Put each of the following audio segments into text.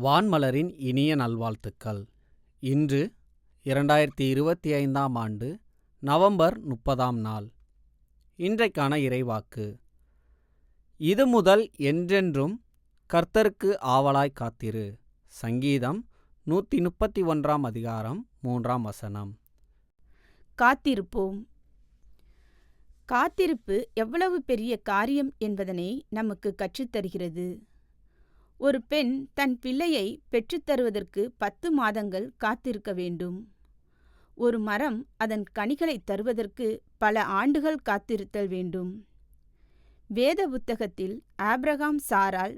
வான்மலரின் இனிய நல்வாழ்த்துக்கள். இன்று இரண்டாயிரத்தி இருபத்தி ஐந்தாம் ஆண்டு நவம்பர் முப்பதாம் நாள். இன்றைக்கான இறைவாக்கு. இது முதல் என்றென்றும் கர்த்தருக்கு ஆவலாய் காத்திரு. சங்கீதம் நூற்றி முப்பத்தி ஒன்றாம் அதிகாரம் மூன்றாம் வசனம். காத்திருப்போம். காத்திருப்பு எவ்வளவு பெரிய காரியம் என்பதனை நமக்கு கற்றுத்தருகிறது. ஒரு பெண் தன் பிள்ளையை பெற்றுத்தருவதற்கு பத்து மாதங்கள் காத்திருக்க வேண்டும். ஒரு மரம் அதன் கனிகளை தருவதற்கு பல ஆண்டுகள் காத்திருத்தல் வேண்டும். வேத புத்தகத்தில் ஆப்ரகாம் சாரால்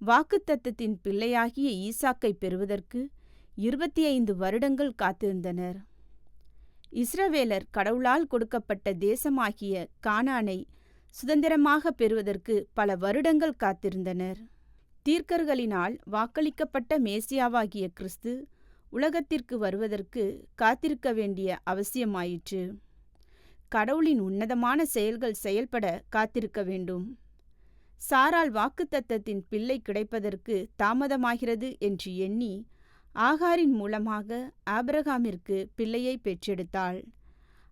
வாக்குத்தத்தத்தின் பிள்ளையாகிய ஈசாக்கை பெறுவதற்கு இருபத்தி ஐந்து வருடங்கள் காத்திருந்தனர். இஸ்ரவேலர் கடவுளால் கொடுக்கப்பட்ட தேசமாகிய கானானை சுதந்திரமாக பெறுவதற்கு பல வருடங்கள் காத்திருந்தனர். தீர்க்கர்களினால் வாக்களிக்கப்பட்ட மேசியாவாகிய கிறிஸ்து உலகத்திற்கு வருவதற்கு காத்திருக்க வேண்டிய அவசியமாயிற்று. கடவுளின் உன்னதமான செயல்கள் செயல்பட காத்திருக்க வேண்டும். சாரால் வாக்குத்தத்தத்தின் பிள்ளை கிடைப்பதற்கு தாமதமாகிறது என்று எண்ணி ஆகாரின் மூலமாக ஆபிரகாமிற்கு பிள்ளையை பெற்றெடுத்தாள்.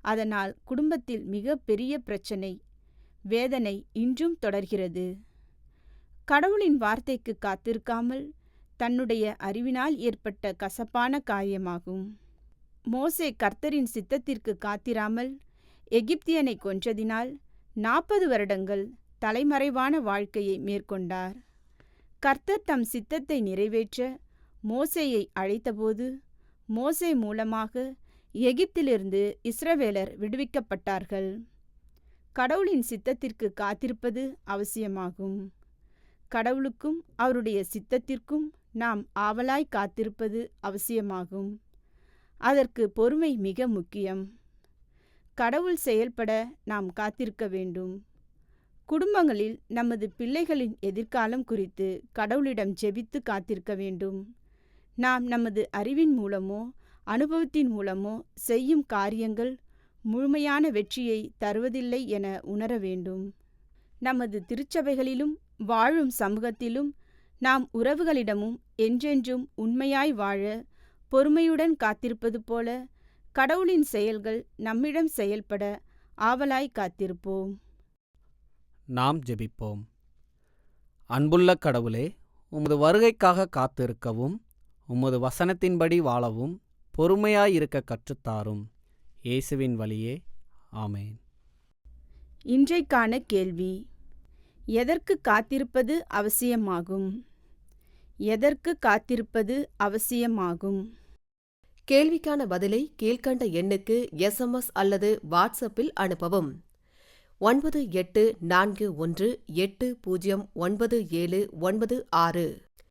அதனால் குடும்பத்தில் மிக பெரிய பிரச்சனை வேதனை இன்றும் தொடர்கிறது. கடவுளின் வார்த்தைக்கு காத்திருக்காமல் தன்னுடைய அறிவினால் ஏற்பட்ட கசப்பான காரியமாகும் மோசே கர்த்தரின் சித்தத்திற்கு காத்திராமல் எகிப்தியனை கொன்றதினால் நாற்பது வருடங்கள் தலைமறைவான வாழ்க்கையை மேற்கொண்டார். கர்த்தர் தம் சித்தத்தை நிறைவேற்ற மோசேயை அழைத்தபோது மோசே மூலமாக எகிப்திலிருந்து இஸ்ரவேலர் விடுவிக்கப்பட்டார்கள். கடவுளின் சித்தத்திற்கு காத்திருப்பது அவசியமாகும். கடவுளுக்கும் அவருடைய சித்தத்திற்கும் நாம் ஆவலாய் காத்திருப்பது அவசியமாகும். அதற்கு பொறுமை மிக முக்கியம். கடவுள் செயல்பட நாம் காத்திருக்க வேண்டும். குடும்பங்களில் நமது பிள்ளைகளின் எதிர்காலம் குறித்து கடவுளிடம் ஜெபித்து காத்திருக்க வேண்டும். நாம் நமது அறிவின் மூலமோ அனுபவத்தின் மூலமோ செய்யும் காரியங்கள் முழுமையான வெற்றியை தருவதில்லை என உணர வேண்டும். நமது திருச்சபைகளிலும் வாழும் சமூகத்திலும் நாம் உறவுகளிடமும் என்றென்றும் உண்மையாய் வாழ பொறுமையுடன் காத்திருப்பது போல கடவுளின் செயல்கள் நம்மிடம் செயல்பட ஆவலாய் காத்திருப்போம். நாம் ஜெபிப்போம். அன்புள்ள கடவுளே உமது வருகைக்காக காத்திருக்கவும் உமது வசனத்தின்படி வாழவும் பொறுமையாயிருக்க கற்றுத்தாரும் இயேசுவின் வழியே. ஆமேன். இன்றைக்கான கேள்வி. எதற்கு காத்திருப்பது அவசியமாகும்? எதற்கு காத்திருப்பது அவசியமாகும்? கேள்விக்கான பதிலை கீழ்க்கண்ட எண்ணுக்கு எஸ்எம்எஸ் அல்லது வாட்ஸ்அப்பில் அனுப்பவும். ஒன்பது எட்டு நான்கு ஒன்று எட்டு பூஜ்ஜியம் ஒன்பது ஏழு ஒன்பது ஆறு.